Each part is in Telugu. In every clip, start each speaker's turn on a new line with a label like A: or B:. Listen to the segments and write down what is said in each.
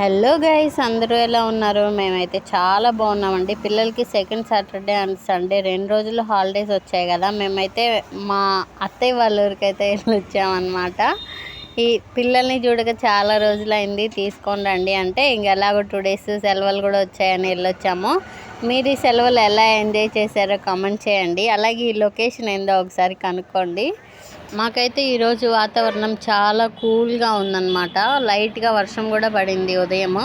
A: హలో గైస్ అందరూ ఎలా ఉన్నారు? మేమైతే చాలా బాగున్నామండి. పిల్లలకి సెకండ్ సాటర్డే అండ్ సండే రెండు రోజులు హాలిడేస్ వచ్చాయి కదా. మేమైతే మా అత్తయ్య వాళ్ళ ఊరికైతే వెళ్ళి వచ్చామన్నమాట. ఈ పిల్లల్ని చూడక చాలా రోజులైంది. తీసుకొని రండి అంటే ఇంకెలాగో టూ డేస్ సెలవులు కూడా వచ్చాయని వెళ్ళొచ్చాము. మీరు ఈ సెలవులు ఎలా ఎంజాయ్ చేశారో కామెంట్ చేయండి. అలాగే ఈ లొకేషన్ ఏందో ఒకసారి కనుక్కోండి. మాకైతే ఈరోజు వాతావరణం చాలా కూల్గా ఉందన్నమాట. లైట్గా వర్షం కూడా పడింది ఉదయము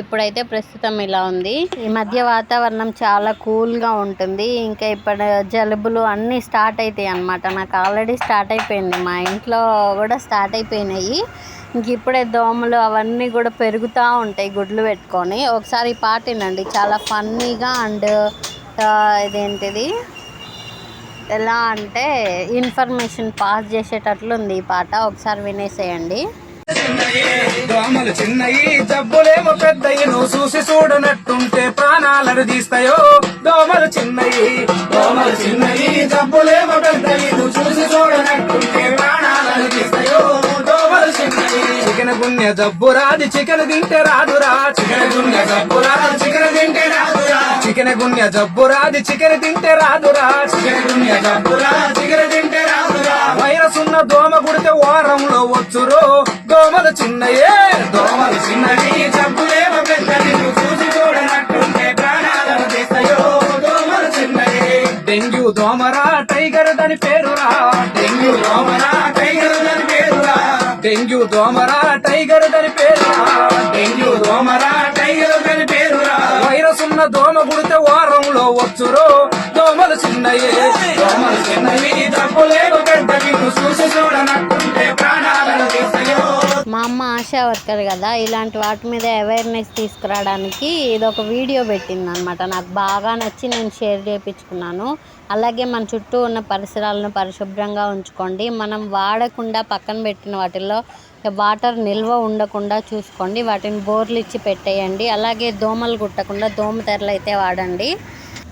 A: ఇప్పుడైతే ప్రస్తుతం ఇలా ఉంది. ఈ మధ్య వాతావరణం చాలా కూల్గా ఉంటుంది. ఇంకా ఇప్పుడు జలుబులు అన్నీ స్టార్ట్ అవుతాయి అన్నమాట. నాకు ఆల్రెడీ స్టార్ట్ అయిపోయింది. మా ఇంట్లో కూడా స్టార్ట్ అయిపోయినాయి. ఇంక ఇప్పుడే దోమలు అవన్నీ కూడా పెరుగుతూ ఉంటాయి గుడ్లు పెట్టుకొని. ఒకసారి ఈ పాట వినండి. చాలా ఫన్నీగా అండ్ ఇదేంటిది? ఎలా అంటే ఇన్ఫర్మేషన్ పాస్ చేసేటట్లు ఉంది ఈ పాట. ఒకసారి వినేసేయండి.
B: దోమలు చిన్నయి జబ్బులేమో పెద్దయి నువ్వు చూసి చూడనట్టుంటే ప్రాణాలను తీస్తాయో. దోమలు చిన్నయి దోమలు చిన్నయి జబ్బులేమో పెద్దయి నువ్వు చూసి గుండె జబ్బు రాది చికెన్ తింటే రాదురా. చికెన్ గుండె జబ్బు రాదు చికెన్ తింటే రాదురా. చికెన్ గుండె జబ్బు రాది చికెన్ తింటే రాదురా. చికెన్ గుండె జబ్బు రాదు చికెన్ తింటే రాదురా. వైరస్ ఉన్న దోమ గుడితే వారంలో వచ్చురు. దోమలు చిన్నయే. దోమలు చిన్నవి జబ్బులేమో పెద్దది. చూసి చూడనట్టుంటే ప్రాణాలను తీస్తాయో. దోమలు చిన్నయే. డెంగ్యూ దోమరా టైగర్ దాని పేరురా. డెంగ్యూ దోమరా టైగర్ దాని పేరురా డెంగ్యూ దోమరా టైగర్ దాని పేరురా. డెంగ్యూ దోమరా టైగర్ దాని పేరురా. వైరస్ ఉన్న దోమ కుడితే వారంలో వచ్చురో. దోమలు చిన్నయే దోమలు చిన్నవి
A: అమ్మ ఆశా వర్కర్ కదా ఇలాంటి వాటి మీద అవేర్నెస్ తీసుకురావడానికి ఇది ఒక వీడియో పెట్టింది అనమాట నాకు బాగా నచ్చి నేను షేర్ చేయించుకున్నాను అలాగే మన చుట్టూ ఉన్న పరిసరాలను పరిశుభ్రంగా ఉంచుకోండి. మనం వాడకుండా పక్కన పెట్టిన వాటిల్లో వాటర్ నిల్వ ఉండకుండా చూసుకోండి. వాటిని బోర్లు ఇచ్చి పెట్టేయండి. అలాగే దోమలు కుట్టకుండా దోమ తెరలు అయితే వాడండి.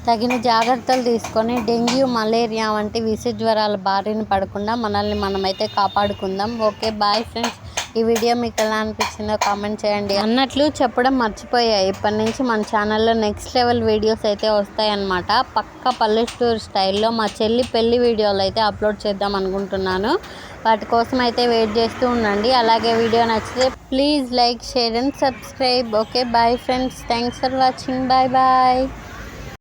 A: తగిన జాగ్రత్తలు తీసుకొని డెంగ్యూ మలేరియా వంటి విష జ్వరాల బారిన పడకుండా మనల్ని మనమైతే కాపాడుకుందాం. ఓకే బాయ్ ఫ్రెండ్స్ ఈ వీడియో మీకు ఎలా అనిపించిందో కామెంట్ చేయండి. అన్నట్లు చెప్పడం మర్చిపోయా. ఇప్పటి నుంచి మన ఛానల్లో నెక్స్ట్ లెవెల్ వీడియోస్ అయితే వస్తాయన్నమాట. పక్క పల్లెటూరు స్టైల్లో మా చెల్లి పెళ్ళి వీడియోలు అయితే అప్లోడ్ చేద్దాం అనుకుంటున్నాను. వాటి కోసం అయితే వెయిట్ చేస్తూ ఉండండి. అలాగే వీడియో నచ్చితే please like share and subscribe okay bye friends thanks for watching bye bye